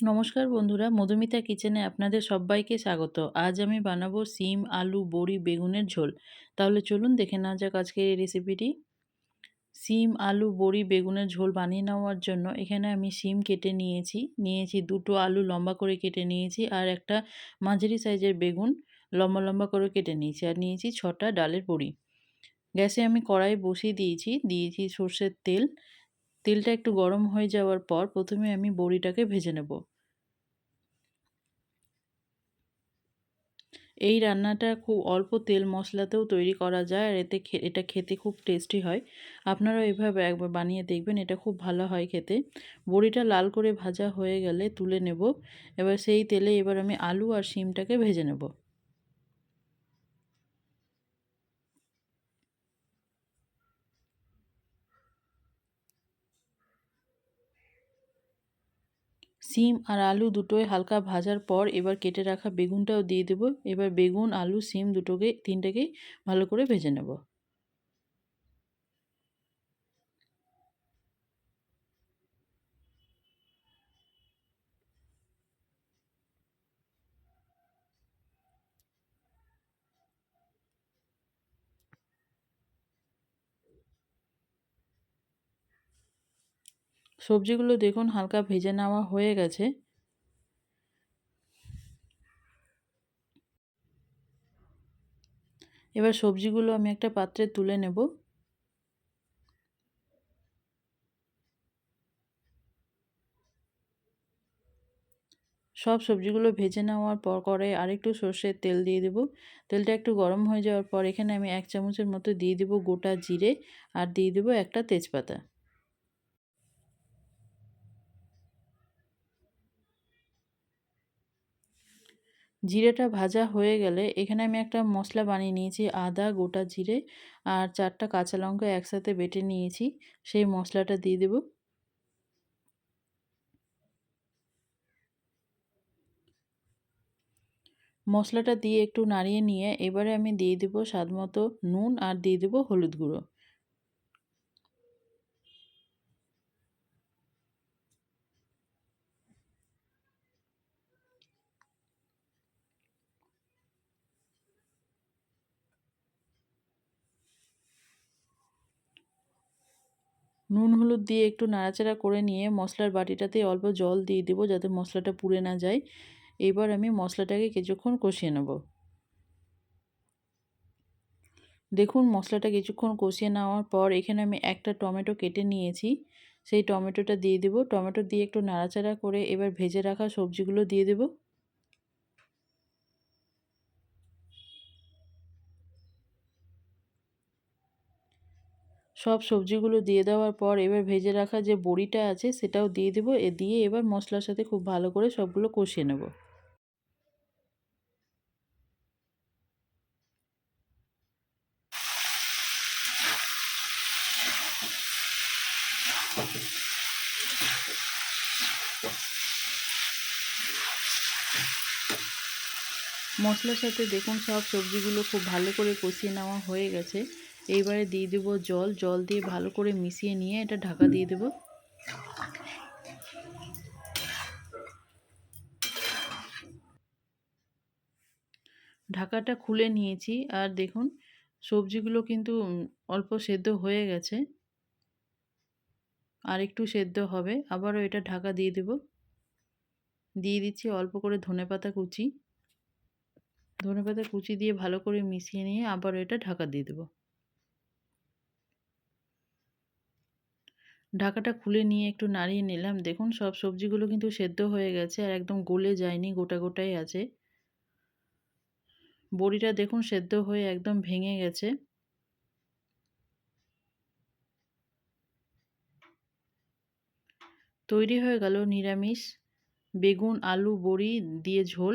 নমস্কার বন্ধুরা, মধুমিতা কিচেনে আপনাদের সবাইকে স্বাগত। আজ আমি বানাবো সিম, আলু, বড়ি, বেগুনের ঝোল। তাহলে চলুন দেখে নেওয়া যাক আজকের এই রেসিপিটি সিম, আলু, বড়ি, বেগুনের ঝোল বানিয়ে নেওয়ার জন্য এখানে আমি সিম কেটে নিয়েছি। নিয়েছি দুটো আলু লম্বা করে কেটে নিয়েছি আর একটা মাঝারি সাইজের বেগুন লম্বা লম্বা করে কেটে নিয়েছি আর নিয়েছি ছটা ডালের বড়ি। গ্যাসে আমি কড়াই বসিয়ে দিয়েছি দিয়েছি সর্ষের তেল তেলটা একটু গরম হয়ে যাওয়ার পর প্রথমে আমি বড়িটাকে ভেজে নেব। এই রান্নাটা খুব অল্প তেল মশলাতেও তৈরি করা যায় আর এতে এটা খেতে খুব টেস্টি হয়। আপনারাও এভাবে একবার বানিয়ে দেখবেন, এটা খুব ভালো হয় খেতে। বড়িটা লাল করে ভাজা হয়ে গেলে তুলে নেব। এবার সেই তেলে এবার আমি আলু আর শিমটাকে ভেজে নেব। সিম আর আলু দুটোই হালকা ভাজার পর এবার কেটে রাখা বেগুনটাও দিয়ে দেবো। এবার বেগুন, আলু, সিম দুটোকে, তিনটাকেই ভালো করে ভেজে নেব। সবজিগুলো দেখুন হালকা ভেজে নেওয়া হয়ে গেছে। এবার সবজিগুলো আমি একটা পাত্রে তুলে নেব। সব সবজিগুলো ভেজে নেওয়ার পর কড়াই আরেকটু সর্ষের তেল দিয়ে দেবো। তেলটা একটু গরম হয়ে যাওয়ার পর এখানে আমি এক চামচের মতো দিয়ে দেবো গোটা জিরে আর দিয়ে দেবো একটা তেজপাতা। জিরেটা ভাজা হয়ে গেলে এখানে আমি একটা মশলা বানিয়ে নিয়েছি, আদা, গোটা জিরে আর চারটা কাঁচা লঙ্কা একসাথে বেটে নিয়েছি। সেই মশলাটা দিয়ে দেব। মশলাটা দিয়ে একটু নাড়িয়ে নিয়ে এবারে আমি দিয়ে দেবো স্বাদ মতো নুন আর দিয়ে দেবো হলুদ গুঁড়ো। নুন, হলুদ দিয়ে একটু নাড়াচাড়া করে নিয়ে মশলার বাটিটাতে অল্প জল দিয়ে দেবো যাতে মশলাটা পুড়ে না যায়। এবার আমি মশলাটাকে কিছুক্ষণ কষিয়ে নেব। দেখুন, মশলাটা কিছুক্ষণ কষিয়ে নেওয়ার পর এখানে আমি একটা টমেটো কেটে নিয়েছি। সেই টমেটোটা দিয়ে দেবো। টমেটো দিয়ে একটু নাড়াচাড়া করে এবার ভেজে রাখা সবজিগুলো দিয়ে দেবো। সব সবজিগুলো দিয়ে দেওয়ার পর এবার ভেজে রাখা যে বড়িটা আছে সেটাও দিয়ে দেবো। এ দিয়ে এবার মশলার সাথে খুব ভালো করে সবগুলো কষিয়ে নেব। মশলার সাথে দেখুন সব সবজিগুলো খুব ভালো করে কষিয়ে নেওয়া হয়ে গেছে। এইবারে দিয়ে দেবো জল। জল দিয়ে ভালো করে মিশিয়ে নিয়ে এটা ঢাকা দিয়ে দেবো। ঢাকাটা খুলে নিয়েছি। আর দেখুন, সবজিগুলো কিন্তু অল্প সেদ্ধ হয়ে গেছে। আর একটু সেদ্ধ হবে। আবারও এটা ঢাকা দিয়ে দেব। দিয়ে দিচ্ছি অল্প করে ধনেপাতা কুচি। ধনেপাতা কুচি দিয়ে ভালো করে মিশিয়ে নিয়ে আবারও এটা ঢাকা দিয়ে দেবো। ঢাকাটা খুলে নিয়ে একটু নাড়িয়ে নিলাম। দেখুন, সব সবজিগুলো কিন্তু সেদ্ধ হয়ে গেছে আর একদম গলে যায়নি, গোটা গোটাই আছে। বড়িটা দেখুন, সেদ্ধ হয়ে একদম ভেঙে গেছে। তৈরি হয়ে গেল নিরামিষ। বেগুন, আলু, বড়ি দিয়ে ঝোল।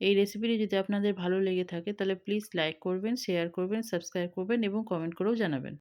এই রেসিপিটি যদি আপনাদের ভালো লেগে থাকে, তাহলে প্লিজ লাইক করবেন শেয়ার করবেন সাবস্ক্রাইব করবেন এবং কমেন্ট করেও জানাবেন।